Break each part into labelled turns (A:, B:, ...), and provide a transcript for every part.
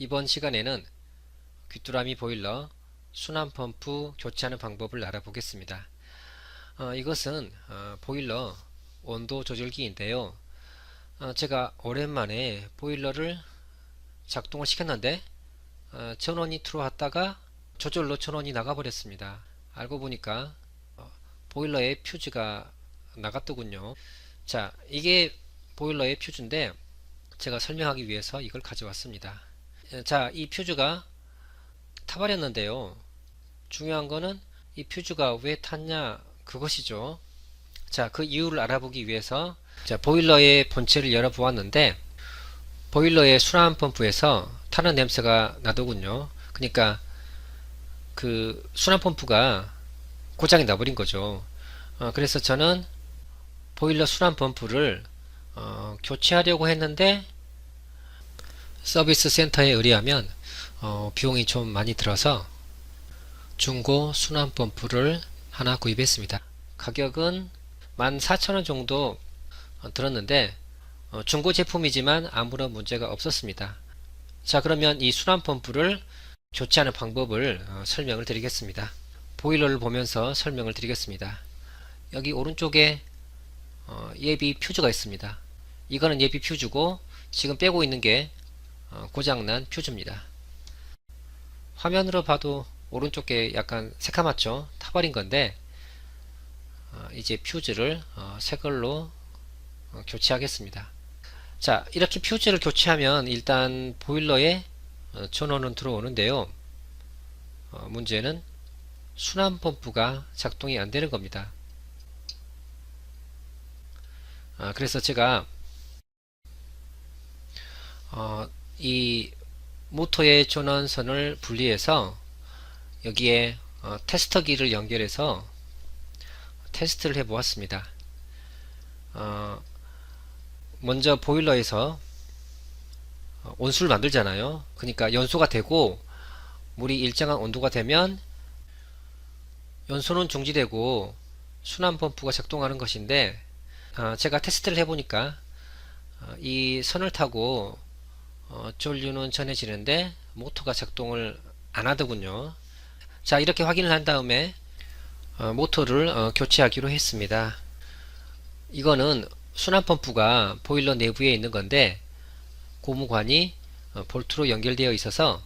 A: 이번 시간에는 귀뚜라미 보일러 순환 펌프 교체하는 방법을 알아보겠습니다. 어, 이것은 어, 보일러 온도 조절기인데요. 어, 제가 오랜만에 보일러를 작동을 시켰는데 어, 전원이 들어왔다가 저절로 전원이 나가버렸습니다. 알고 보니까 어, 보일러의 퓨즈가 나갔더군요. 자, 이게 보일러의 퓨즈인데 제가 설명하기 위해서 이걸 가져왔습니다. 에, 자, 이 퓨즈가 타버렸는데요. 중요한 거는 이 퓨즈가 왜 탔냐 그것이죠. 자, 그 이유를 알아보기 위해서 자, 보일러의 본체를 열어 보았는데 보일러의 순환 펌프에서 타는 냄새가 나더군요. 그러니까 그 순환 펌프가 고장이 나버린 거죠. 어, 그래서 저는 보일러 순환 펌프를 어, 교체하려고 했는데 서비스 센터에 의뢰하면 어, 비용이 좀 많이 들어서 중고 순환 펌프를 하나 구입했습니다. 가격은 14,000원 정도 어, 들었는데 어, 중고 제품이지만 아무런 문제가 없었습니다. 자 그러면 이 순환 펌프를 교체하는 방법을 어, 설명을 드리겠습니다. 보일러를 보면서 설명을 드리겠습니다. 여기 오른쪽에 어, 예비 퓨즈가 있습니다. 이거는 예비 퓨즈고 지금 빼고 있는 게 어, 고장난 퓨즈입니다. 화면으로 봐도 오른쪽 게 약간 새카맣죠? 타버린 건데 어, 이제 퓨즈를 어, 새 걸로 어, 교체하겠습니다. 자 이렇게 퓨즈를 교체하면 일단 보일러에 어, 전원은 들어오는데요. 어, 문제는 순환 펌프가 작동이 안 되는 겁니다. 아, 그래서 제가 어, 이 모터의 전원선을 분리해서 여기에 어, 테스터기를 연결해서 테스트를 해 보았습니다. 어, 먼저 보일러에서 어, 온수를 만들잖아요. 그러니까 연소가 되고 물이 일정한 온도가 되면 연소는 중지되고 순환 펌프가 작동하는 것인데 어, 제가 테스트를 해보니까 어, 이 선을 타고 어, 전류는 전해지는데 모터가 작동을 안 하더군요. 자 이렇게 확인을 한 다음에 어, 모터를 어, 교체하기로 했습니다. 이거는 순환 펌프가 보일러 내부에 있는 건데 고무관이 어, 볼트로 연결되어 있어서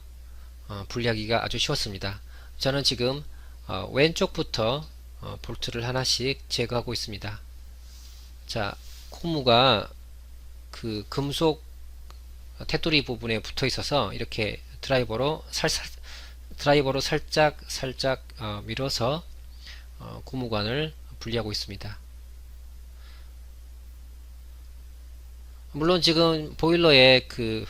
A: 어, 분리하기가 아주 쉬웠습니다. 저는 지금 어, 왼쪽부터 어, 볼트를 하나씩 제거하고 있습니다. 자, 고무가 그 금속 테두리 부분에 붙어 있어서 이렇게 드라이버로 살살 드라이버로 살짝 살짝 어, 밀어서 어, 고무관을 분리하고 있습니다. 물론 지금 보일러에 그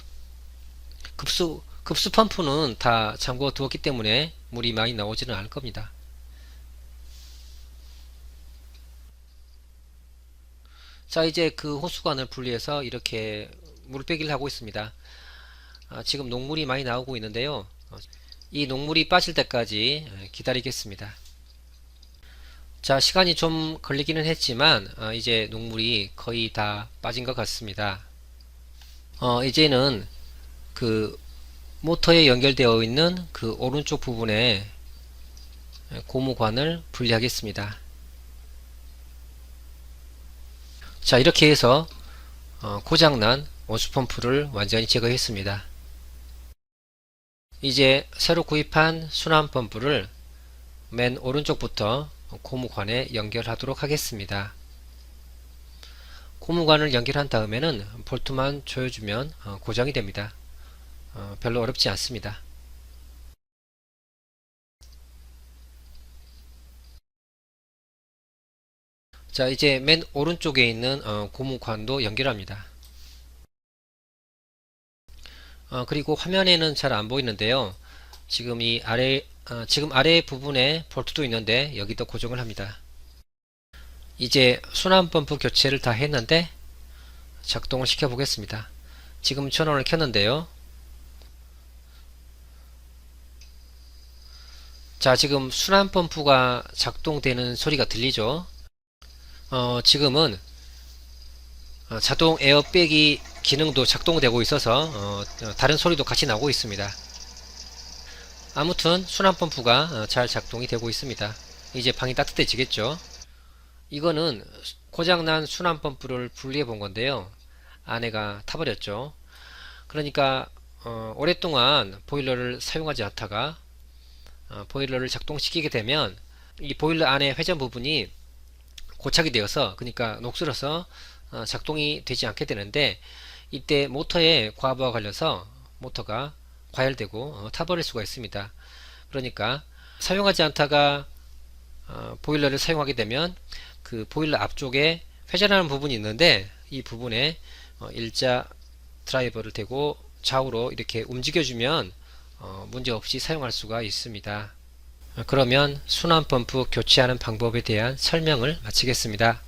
A: 급수 급수 펌프는 다 잠궈 두었기 때문에 물이 많이 나오지는 않을 겁니다. 자 이제 그 호수관을 분리해서 이렇게 물 빼기를 하고 있습니다. 아, 지금 녹물이 많이 나오고 있는데요. 어, 이 녹물이 빠질 때까지 에, 기다리겠습니다. 자 시간이 좀 걸리기는 했지만 어, 이제 녹물이 거의 다 빠진 것 같습니다. 어, 이제는 그 모터에 연결되어 있는 그 오른쪽 부분에 고무관을 분리하겠습니다. 자 이렇게 해서 어, 고장난 온수펌프를 완전히 제거했습니다. 이제 새로 구입한 순환펌프를 맨 오른쪽부터 고무관에 연결하도록 하겠습니다. 고무관을 연결한 다음에는 볼트만 조여주면 어, 고정이 됩니다. 어, 별로 어렵지 않습니다. 자 이제 맨 오른쪽에 있는 어, 고무관도 연결합니다. 어, 그리고 화면에는 잘 안 보이는데요. 지금 이 아래 어, 지금 아래 부분에 볼트도 있는데 여기도 고정을 합니다. 이제 순환 펌프 교체를 다 했는데 작동을 시켜 보겠습니다. 지금 전원을 켰는데요. 자 지금 순환 펌프가 작동되는 소리가 들리죠? 어, 지금은 어, 자동 에어백이 기능도 작동되고 있어서 어, 어, 다른 소리도 같이 나오고 있습니다. 아무튼 순환 펌프가 어, 잘 작동이 되고 있습니다. 이제 방이 따뜻해지겠죠. 이거는 고장난 순환 펌프를 분리해 본 건데요. 아내가 타버렸죠. 그러니까 어, 오랫동안 보일러를 사용하지 않다가 어, 보일러를 작동시키게 되면 이 보일러 안에 회전 부분이 고착이 되어서 그러니까 녹슬어서 어, 작동이 되지 않게 되는데 이때 모터에 과부하 걸려서 모터가 과열되고 어, 타버릴 수가 있습니다. 그러니까 사용하지 않다가 어, 보일러를 사용하게 되면 그 보일러 앞쪽에 회전하는 부분이 있는데 이 부분에 어, 일자 드라이버를 대고 좌우로 이렇게 움직여주면 어, 문제없이 사용할 수가 있습니다. 어, 그러면 순환 펌프 교체하는 방법에 대한 설명을 마치겠습니다.